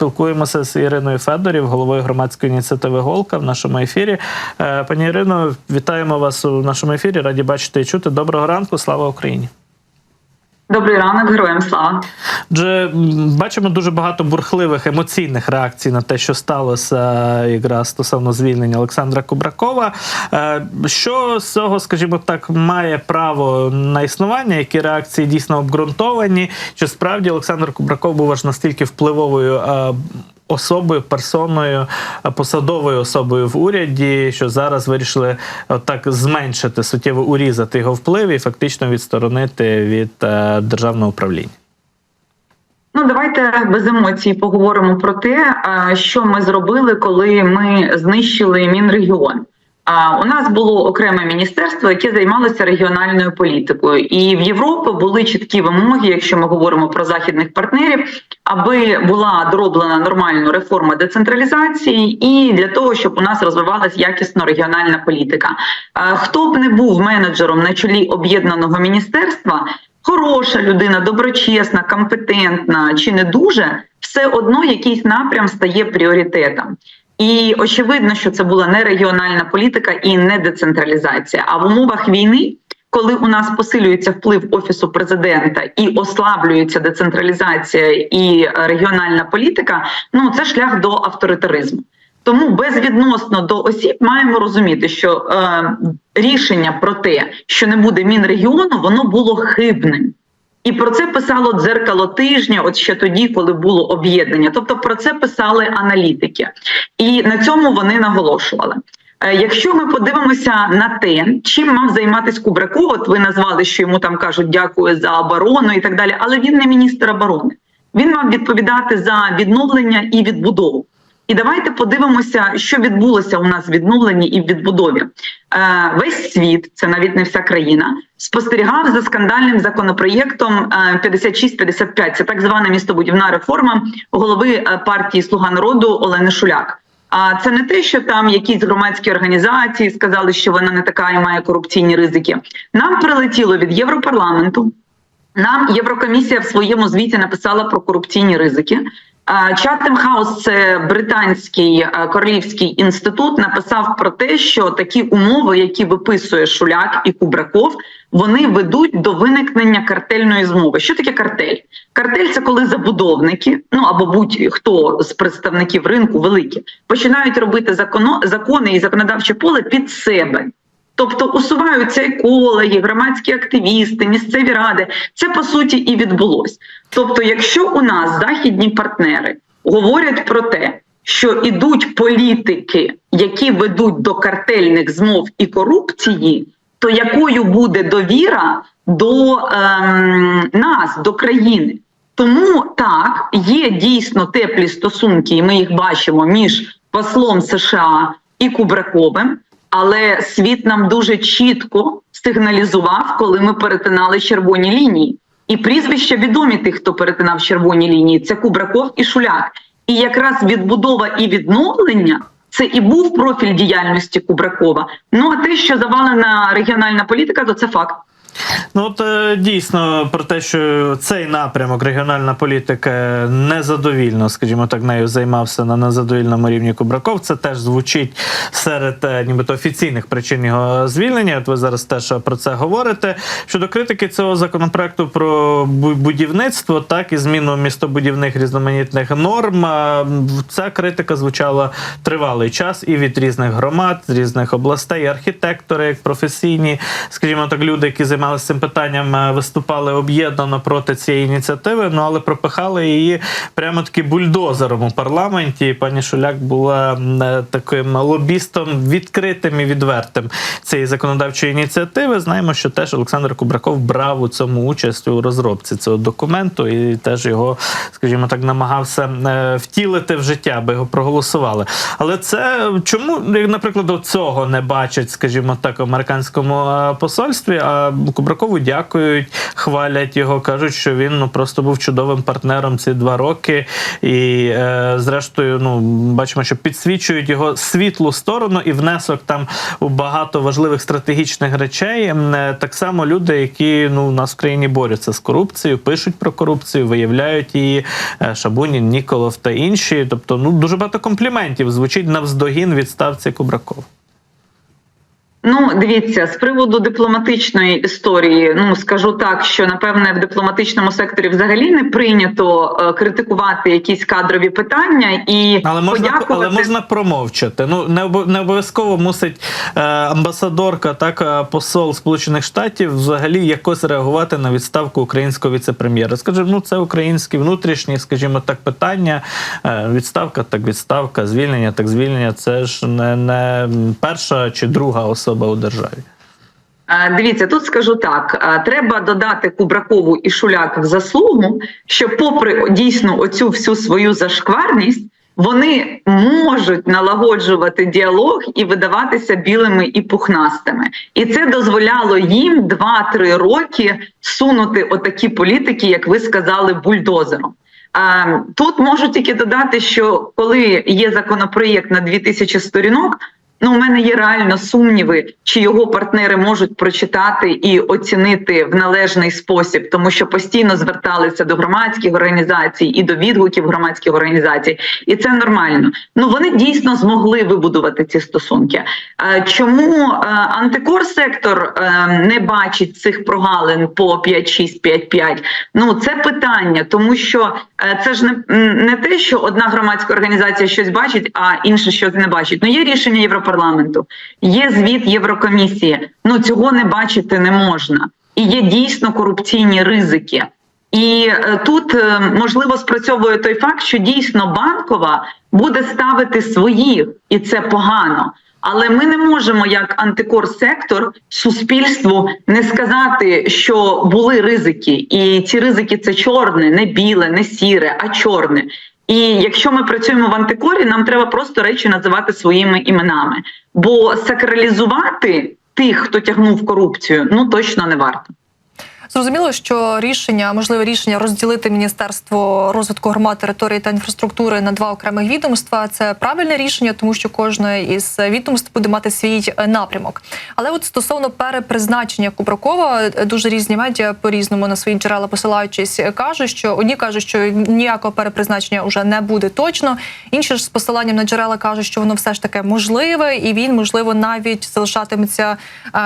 спілкуємося з Іриною Федорів, головою громадської ініціативи Голка в нашому ефірі. Е, Пані Ірино, вітаємо вас у нашому ефірі. Раді бачити і чути. Доброго ранку. Слава Україні. Добрий ранок, героям слава. Отже, бачимо дуже багато бурхливих емоційних реакцій на те, що сталося е, якраз стосовно звільнення Олександра Кубракова. Е, Що з цього, скажімо так, має право на існування? Які реакції дійсно обґрунтовані? Чи справді Олександр Кубраков був аж настільки впливовою? Е, Особою, персоною, е, посадовою особою в уряді, що зараз вирішили так зменшити суттєво урізати його вплив і фактично відсторонити від е, державного управління. Ну давайте без емоцій поговоримо про те, що ми зробили, коли ми знищили Мінрегіон. У нас було окреме міністерство, яке займалося регіональною політикою, і в Європі були чіткі вимоги, якщо ми говоримо про західних партнерів, аби була дороблена нормальна реформа децентралізації, і для того, щоб у нас розвивалась якісно регіональна політика. Хто б не був менеджером на чолі об'єднаного міністерства, хороша людина, доброчесна, компетентна чи не дуже, все одно якийсь напрям стає пріоритетом. І очевидно, що це була не регіональна політика і не децентралізація. А в умовах війни, коли у нас посилюється вплив офісу президента і ослаблюється децентралізація і регіональна політика, ну це шлях до авторитаризму. Тому безвідносно до осіб маємо розуміти, що е, рішення про те, що не буде мінрегіону, воно було хибним. І про це писало дзеркало тижня, от ще тоді, коли було об'єднання. Тобто про це писали аналітики, і на цьому вони наголошували. Е, Якщо ми подивимося на те, чим мав займатися Кубраков, от ви назвали, що йому там кажуть дякую за оборону і так далі, але він не міністр оборони. Він мав відповідати за відновлення і відбудову. І давайте подивимося, що відбулося у нас в відновленні і в відбудові. Е, весь світ, це навіть не вся країна, спостерігав за скандальним законопроєктом е, 56-55. Це так звана містобудівна реформа голови е, партії Слуга народу Олени Шуляк. А це не те, що там якісь громадські організації сказали, що вона не така і має корупційні ризики. Нам прилетіло від Європарламенту. Нам Єврокомісія в своєму звіті написала про корупційні ризики. Чатем Хаус, це британський е, королівський інститут, написав про те, що такі умови, які виписує Шуляк і Кубраков, вони ведуть до виникнення картельної змови. Що таке картель? Картель це коли забудовники, ну або будь-хто з представників ринку великі, починають робити закони і законодавче поле під себе. Тобто усуваються екологи, громадські активісти, місцеві ради. Це по суті і відбулось. Тобто, якщо у нас західні партнери говорять про те, що ідуть політики, які ведуть до картельних змов і корупції, то якою буде довіра до ем, нас, до країни? Тому так є дійсно теплі стосунки, і ми їх бачимо між послом США і Кубраковим. Але світ нам дуже чітко сигналізував, коли ми перетинали червоні лінії. І прізвища відомі тих, хто перетинав червоні лінії, це Кубраков і Шуляк. І якраз відбудова і відновлення це і був профіль діяльності Кубракова. Ну а те, що завалена регіональна політика, то це факт. Ну от е, дійсно про те, що цей напрямок регіональна політика незадовільно, скажімо так, нею займався на незадовільному рівні Кубраков. Це теж звучить серед е, нібито офіційних причин його звільнення. От ви зараз теж про це говорите. Щодо критики цього законопроекту про будівництво, так і зміну містобудівних різноманітних норм. е, Ця критика звучала тривалий час і від різних громад, з різних областей, архітектори, як професійні, скажімо так, люди, які займалися цим питанням, е, виступали об'єднано проти цієї ініціативи. Ну але пропихали її прямо таки бульдозером у парламенті. І пані Шуляк була е, таким лобістом відкритим і відвертим цієї законодавчої ініціативи. Знаємо, що теж Олександр Кубраков брав у цьому участь у розробці цього документу і теж його, скажімо так, намагався е, втілити в життя, аби його проголосували. Але це чому, наприклад, цього не бачать, скажімо так, американському посольстві? А Кубракову дякують, хвалять його, кажуть, що він ну просто був чудовим партнером ці два роки. І е, зрештою, ну бачимо, що підсвічують його світлу сторону і внесок там у багато важливих стратегічних речей. Е, Так само люди, які ну у нас в країні борються з корупцією, пишуть про корупцію, виявляють її. Е, Шабунін, Ніколов та інші. Тобто, ну дуже багато компліментів звучить навздогін відставці Кубракова. Ну, дивіться, з приводу дипломатичної історії, ну скажу так, що напевне в дипломатичному секторі взагалі не прийнято е, критикувати якісь кадрові питання і Але можна, подякувати. але можна промовчати. Ну не обов'язково мусить е, амбасадорка, так е, посол Сполучених Штатів взагалі якось реагувати на відставку українського віцепрем'єра. Скажімо, ну це українські внутрішні, скажімо так, питання. Е, відставка, так відставка, звільнення, так звільнення. Це ж не, не перша чи друга особа у державі. Дивіться, тут скажу так: треба додати Кубракову і Шуляк в заслугу, що, попри дійсно оцю всю свою зашкварність, вони можуть налагоджувати діалог і видаватися білими і пухнастими. І це дозволяло їм 2-3 роки сунути отакі політики, як ви сказали, бульдозером. Тут можу тільки додати, що коли є законопроєкт на 2000 сторінок. Ну, у мене є реально сумніви, чи його партнери можуть прочитати і оцінити в належний спосіб, тому що постійно зверталися до громадських організацій і до відгуків громадських організацій, і це нормально. Ну вони дійсно змогли вибудувати ці стосунки. Е, Чому е, антикор-сектор е, не бачить цих прогалин по 5-6, 5-5? Ну це питання, тому що це ж не, не те, що одна громадська організація щось бачить, а інша щось не бачить. Ну є рішення Європарламенту, є звіт Єврокомісії. Ну цього не бачити не можна. І є дійсно корупційні ризики. І е, тут е, можливо спрацьовує той факт, що дійсно банкова буде ставити своїх, і це погано. Але ми не можемо, як антикор-сектор, суспільству не сказати, що були ризики, і ці ризики це чорне, не біле, не сіре, а чорне. І якщо ми працюємо в антикорі, нам треба просто речі називати своїми іменами. Бо сакралізувати тих, хто тягнув корупцію, ну точно не варто. Зрозуміло, що рішення, можливе рішення розділити Міністерство розвитку громад, території та інфраструктури на два окремих відомства. Це правильне рішення, тому що кожне із відомств буде мати свій е, напрямок. Але от стосовно перепризначення Кубракова, е, дуже різні медіа по різному на свої джерела посилаючись, е, кажуть, що одні кажуть, що ніякого перепризначення вже не буде точно. Інші ж з посиланням на джерела кажуть, що воно все ж таки можливе, і він можливо навіть залишатиметься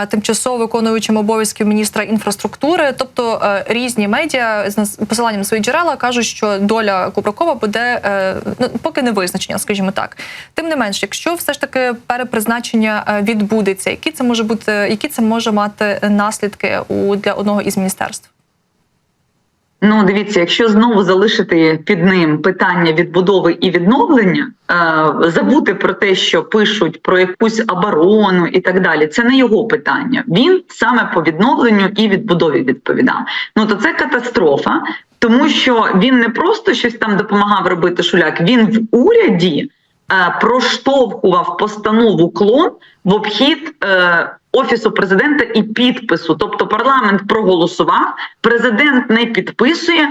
тимчасово виконуючим обов'язків міністра інфраструктури. Тобто е, різні медіа з посиланням на свої джерела кажуть, що доля Кубракова буде е, ну, поки не визначення, скажімо так. Тим не менш, якщо все ж таки перепризначення е, відбудеться, які це може бути, які це може мати наслідки у для одного із міністерств? Ну, дивіться, якщо знову залишити під ним питання відбудови і відновлення, е, забути про те, що пишуть про якусь оборону і так далі, це не його питання. Він саме по відновленню і відбудові відповідав. Ну то це катастрофа, тому що він не просто щось там допомагав робити шуляк, він в уряді е, проштовхував постанову клон в обхід. Офісу президента і підпису, тобто парламент проголосував, президент не підписує.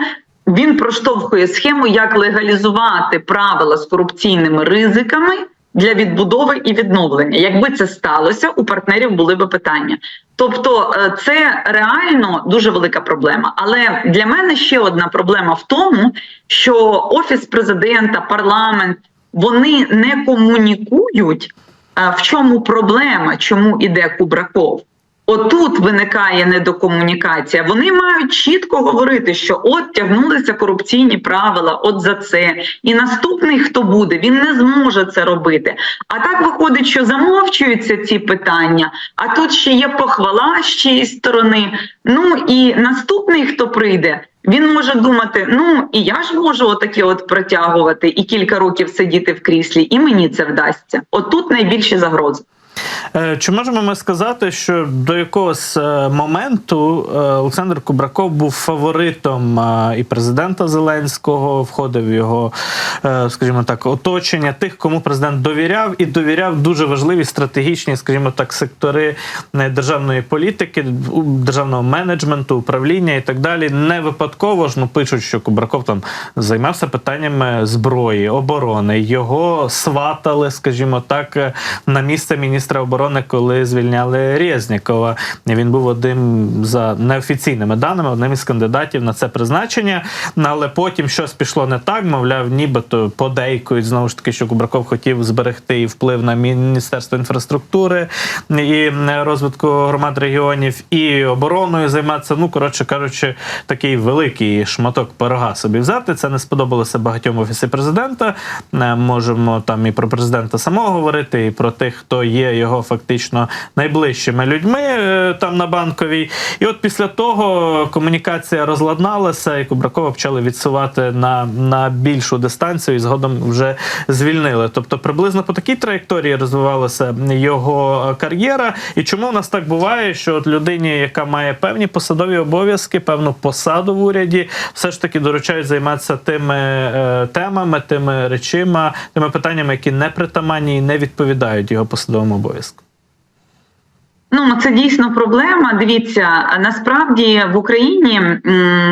Він проштовхує схему, як легалізувати правила з корупційними ризиками для відбудови і відновлення. Якби це сталося, у партнерів були би питання. Тобто, е, це реально дуже велика проблема. Але для мене ще одна проблема в тому, що офіс президента, парламент вони не комунікують. А В чому проблема? Чому іде Кубраков? Отут виникає недокомунікація. Вони мають чітко говорити, що от тягнулися корупційні правила, от за це. І наступний, хто буде, він не зможе це робити. А так виходить, що замовчуються ці питання, а тут ще є похвала з чиєї сторони. Ну і наступний, хто прийде, він може думати: ну і я ж можу отаке от протягувати і кілька років сидіти в кріслі, і мені це вдасться. Отут найбільші загрози. Е, Чи можемо ми сказати, що до якогось е, моменту е, Олександр Кубраков був фаворитом і президента Зеленського, входив в його, скажімо так, оточення тих, кому президент довіряв, і довіряв дуже важливі стратегічні, скажімо так, сектори державної політики, державного менеджменту, управління і так далі. Не випадково ж ну пишуть, що Кубраков там займався питаннями зброї, оборони. Його сватали, скажімо так, на місце міністра оборони, коли звільняли Резнікова. Він був одним за неофіційними даними, одним із кандидатів на це призначення. Але потім щось пішло не так. Мовляв, нібито подейкують знову ж таки, що Кубраков хотів зберегти і вплив на міністерство інфраструктури і розвитку громад регіонів, і обороною займатися. Ну коротше кажучи, такий великий шматок пирога собі взяти. Це не сподобалося багатьом офісі президента. Е, Можемо там і про президента самого говорити, і про тих, хто є його фактично найближчими людьми е, там на банковій. І от після того комунікація розладналася, і Кубракова почали відсувати на, на більшу дистанцію, і згодом вже звільнили. Тобто, приблизно по такій траєкторії розвивалася його кар'єра. І чому в нас так буває, що от людині, яка має певні посадові обов'язки, певну посаду в уряді, все ж таки доручають займатися тими е, темами, тими речима, тими питаннями, які не притаманні і не відповідають його посадовим обов'язкам. Ну, це дійсно проблема. Дивіться, насправді в Україні,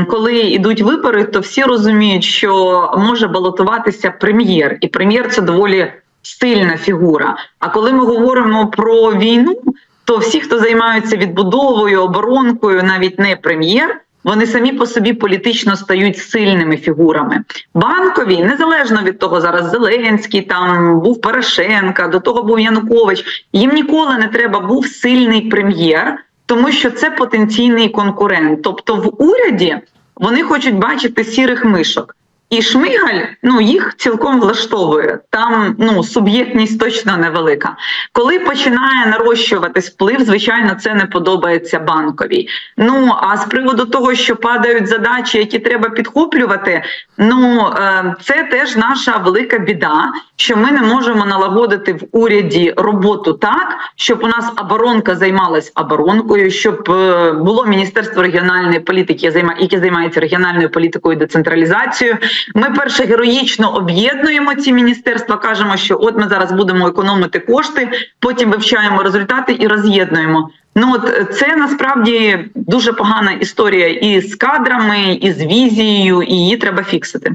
коли йдуть вибори, то всі розуміють, що може балотуватися прем'єр, і прем'єр це доволі стильна фігура. А коли ми говоримо про війну, то всі, хто займаються відбудовою, оборонкою, навіть не прем'єр. Вони самі по собі політично стають сильними фігурами. Банкові, незалежно від того, зараз Зеленський, там був Порошенка, до того був Янукович. Їм ніколи не треба був сильний прем'єр, тому що це потенційний конкурент. Тобто в уряді вони хочуть бачити сірих мишок. І Шмигаль ну їх цілком влаштовує. Там ну суб'єктність точно невелика. Коли починає нарощуватись вплив, звичайно, це не подобається банковій. Ну а з приводу того, що падають задачі, які треба підхоплювати, ну е, це теж наша велика біда, що ми не можемо налагодити в уряді роботу так, щоб у нас оборонка займалась оборонкою, щоб е, було міністерство регіональної політики, яке займа- яке займається регіональною політикою і децентралізацією. Ми перше героїчно об'єднуємо ці міністерства, кажемо, що от ми зараз будемо економити кошти, потім вивчаємо результати і роз'єднуємо. Ну от е, це насправді дуже погана історія і з кадрами, і з візією, і її треба фіксити.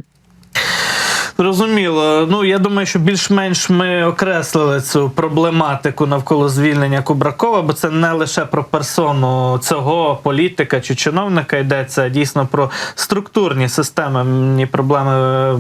Зрозуміло. Ну я думаю, що більш-менш ми окреслили цю проблематику навколо звільнення Кубракова, бо це не лише про персону цього політика чи чиновника йдеться, дійсно про структурні системні проблеми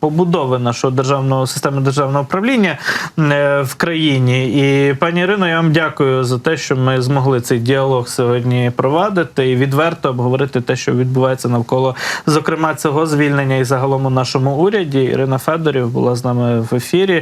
побудови нашого державного системи державного управління е, в країні. І пані Ірино, я вам дякую за те, що ми змогли цей діалог сьогодні провадити і відверто обговорити те, що відбувається навколо, зокрема, цього звільнення і загалом у нашому уряді. Ірина Федорів була з нами в ефірі.